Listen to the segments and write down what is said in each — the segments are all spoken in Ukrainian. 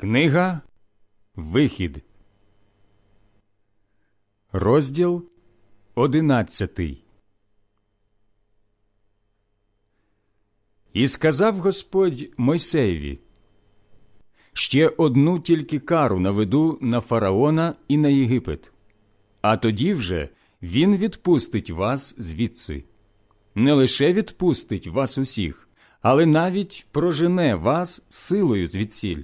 Книга Вихід, розділ одинадцятий. І сказав Господь Мойсеєві, ще одну тільки кару наведу на фараона і на Єгипет, а тоді вже він відпустить вас звідси. Не лише відпустить вас усіх, але навіть прожене вас силою звідсіль.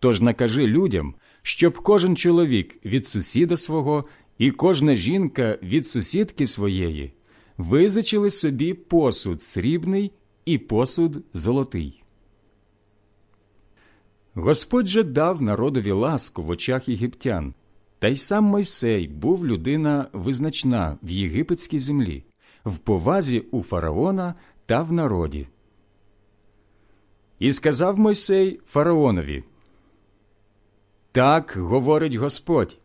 Тож накажи людям, щоб кожен чоловік від сусіда свого і кожна жінка від сусідки своєї визичили собі посуд срібний і посуд золотий. Господь же дав народові ласку в очах єгиптян, та й сам Мойсей був людина визначна в єгипетській землі, в повазі у фараона та в народі. І сказав Мойсей фараонові так говорить Господь.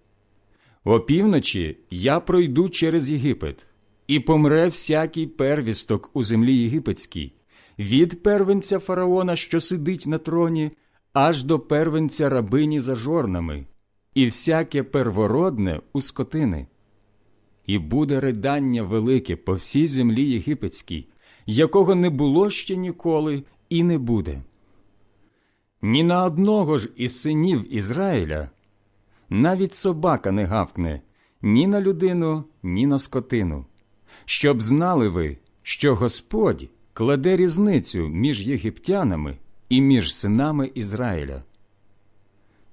Опівночі я пройду через Єгипет, і помре всякий первісток у землі єгипетській, від первенця фараона, що сидить на троні, аж до первенця рабині за жорнами, і всяке первородне у скотини. І буде ридання велике по всій землі єгипетській, якого не було ще ніколи і не буде ні на одного ж із синів Ізраїля навіть собака не гавкне ні на людину, ні на скотину, щоб знали ви, що Господь кладе різницю між єгиптянами і між синами Ізраїля.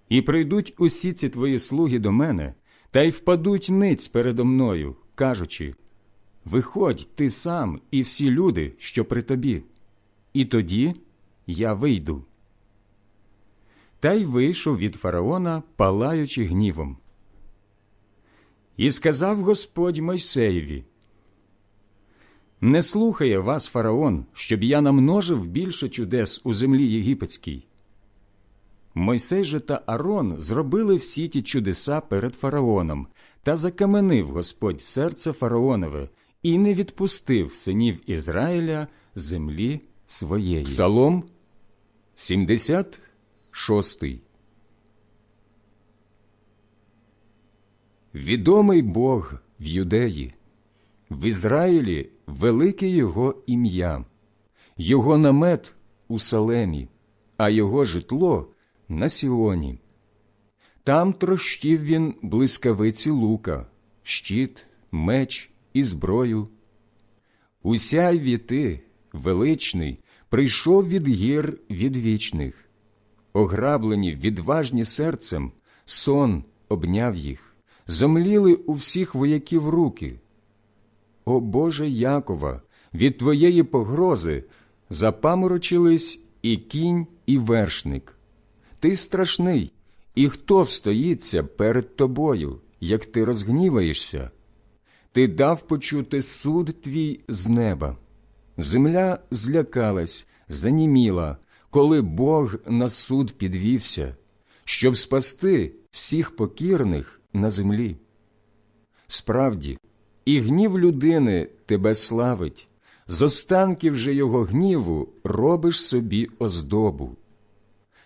І прийдуть усі ці твої слуги до мене, та й впадуть ниць передо мною, кажучи Виходь ти сам і всі люди, що при тобі, і тоді я вийду та й вийшов від фараона, палаючи гнівом. І сказав Господь Мойсеєві, Не слухає вас фараон, щоб я намножив більше чудес у землі єгипетській. Мойсей же та Арон зробили всі ті чудеса перед фараоном, та закаменив Господь серце фараонове і не відпустив синів Ізраїля землі своєї. Псалом 70 Шостий. Відомий Бог в Юдеї, в Ізраїлі велике Його ім'я, Його намет у Салемі, а Його житло на Сіоні. Там трощив він блискавиці лука, щит, меч і зброю. Усяй віти, величний, прийшов від гір відвічних ограблені, відважні серцем, сон обняв їх, зомліли у всіх вояків руки. О Боже Якова, від твоєї погрози запаморочились і кінь, і вершник. Ти страшний, і хто встоїться перед тобою, як ти розгніваєшся? Ти дав почути суд твій з неба. Земля злякалась, заніміла, коли Бог на суд підвівся, щоб спасти всіх покірних на землі. Справді, і гнів людини тебе славить, з останків же його гніву робиш собі оздобу.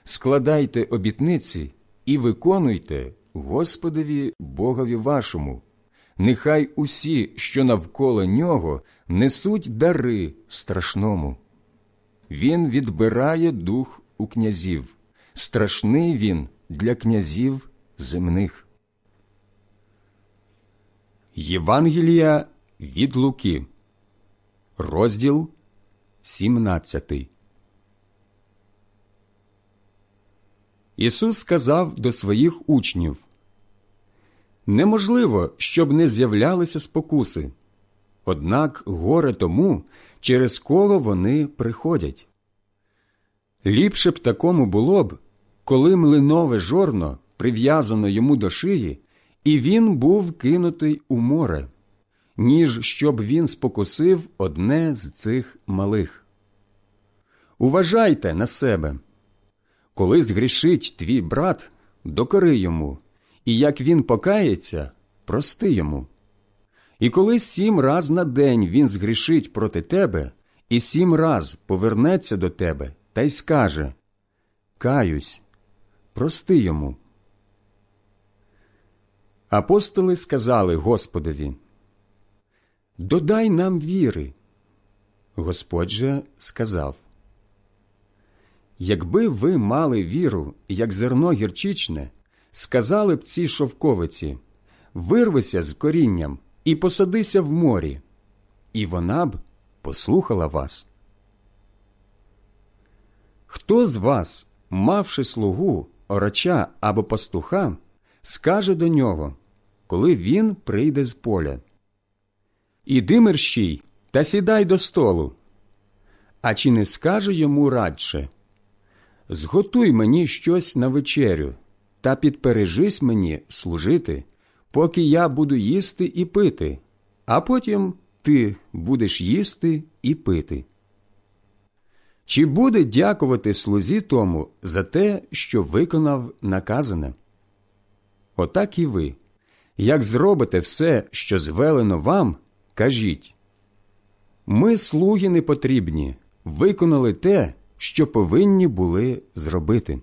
Складайте обітниці і виконуйте Господові Богові вашому. Нехай усі, що навколо нього, несуть дари страшному. Він відбирає дух у князів, страшний він для князів земних. Євангелія від Луки, розділ 17 Ісус сказав до своїх учнів Неможливо, щоб не з'являлися спокуси. Однак горе тому, через кого вони приходять. Ліпше б такому було б, коли млинове жорно прив'язано йому до шиї, і він був кинутий у море, ніж щоб він спокусив одне з цих малих. Уважайте на себе. Коли згрішить твій брат, докори йому, і як він покається, прости йому. І коли сім раз на день він згрішить проти тебе, і сім раз повернеться до тебе та й скаже Каюсь, прости йому. Апостоли сказали Господові, Додай нам віри. Господь же сказав, Якби ви мали віру, як зерно гірчичне, сказали б цій шовковиці Вирвися з корінням і посадися в морі, і вона б послухала вас. Хто з вас, мавши слугу, орача або пастуха, скаже до нього, коли він прийде з поля Іди мерщій та сідай до столу. А чи не скаже йому радше Зготуй мені щось на вечерю та підпережись мені служити, поки я буду їсти і пити, а потім ти будеш їсти і пити. Чи буде дякувати слузі тому за те, що виконав наказане? Отак і ви, як зробите все, що звелено вам, кажіть ми, слуги непотрібні, виконали те, що повинні були зробити.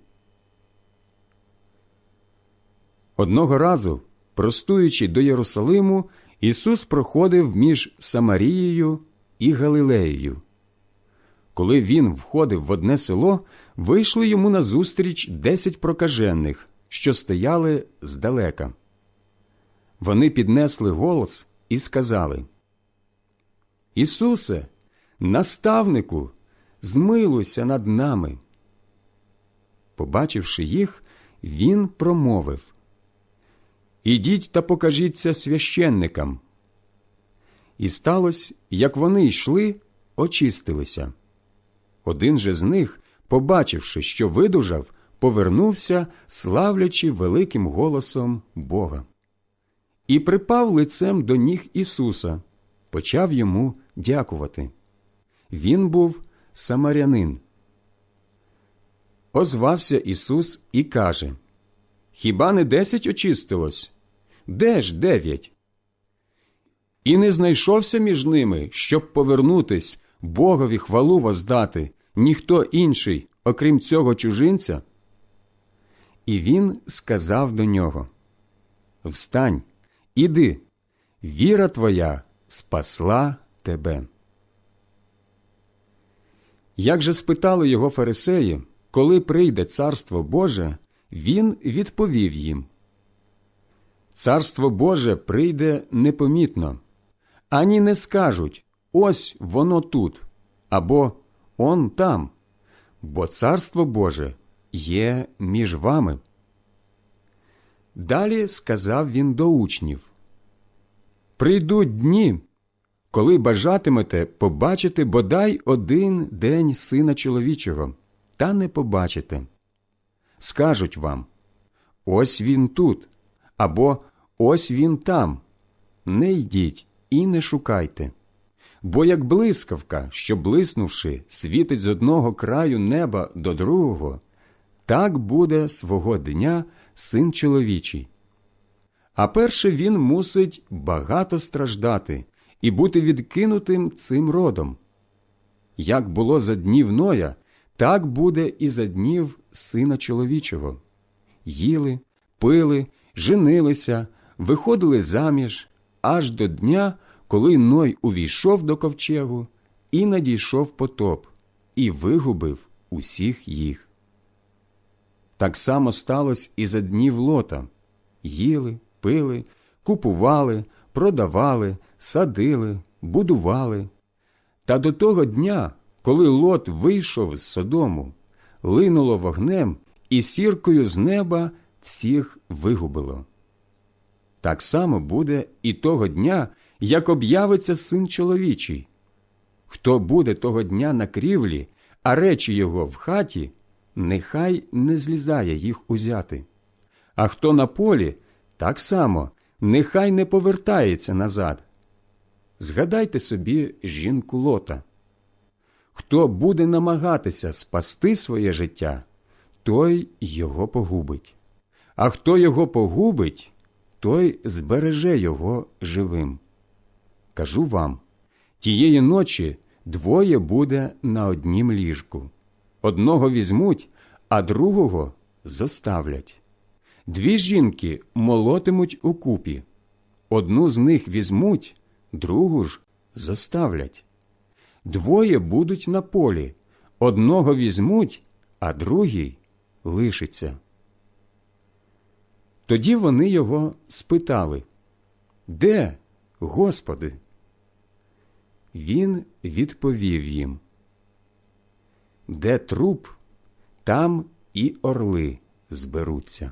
Одного разу, простуючи до Єрусалиму, Ісус проходив між Самарією і Галилеєю. Коли він входив в одне село, вийшли йому назустріч десять прокажених, що стояли здалека. Вони піднесли голос і сказали Ісусе, наставнику, змилуйся над нами. Побачивши їх, він промовив Ідіть та покажіться священникам. І сталося, як вони йшли, очистилися. Один же з них, побачивши, що видужав, повернувся, славлячи великим голосом Бога. І припав лицем до ніг Ісуса, почав йому дякувати. Він був самарянин. Озвався Ісус і каже Хіба не десять очистилось? Де ж дев'ять? І не знайшовся між ними, щоб повернутись, Богові хвалу воздати, ніхто інший, окрім цього чужинця. І він сказав до нього Встань, іди, віра твоя спасла тебе. Як же спитали його фарисеї, коли прийде царство Боже, він відповів їм Царство Боже прийде непомітно, ані не скажуть ось воно тут або он там, бо царство Боже є між вами. Далі сказав він до учнів Прийдуть дні, коли бажатимете побачити бодай один день сина чоловічого, та не побачите. Скажуть вам ось він тут, або ось він там. Не йдіть і не шукайте. Бо як блискавка, що блиснувши, світить з одного краю неба до другого, так буде свого дня син чоловічий. А перше він мусить багато страждати і бути відкинутим цим родом. Як було за днів Ноя, так буде і за днів сина чоловічого. Їли, пили, женилися, виходили заміж аж до дня, коли Ной увійшов до ковчегу і надійшов потоп, і вигубив усіх їх. Так само сталося і за днів лота їли, пили, купували, продавали, садили, будували. Та до того дня, коли лот вийшов з Содому, линуло вогнем і сіркою з неба всіх вигубило. Так само буде і того дня, як об'явиться син чоловічий. Хто буде того дня на крівлі, а речі його в хаті, нехай не злізає їх узяти. А хто на полі, так само нехай не повертається назад. Згадайте собі жінку лота. Хто буде намагатися спасти своє життя, той його погубить, а хто його погубить, той збереже його живим. Кажу вам тієї ночі двоє буде на однім ліжку. Одного візьмуть, а другого зоставлять. Дві жінки молотимуть укупі. Одну з них візьмуть, другу ж зоставлять. Двоє будуть на полі, одного візьмуть, а другий лишиться. Тоді вони його спитали Де, Господи? Він відповів їм Де труп, там і орли зберуться.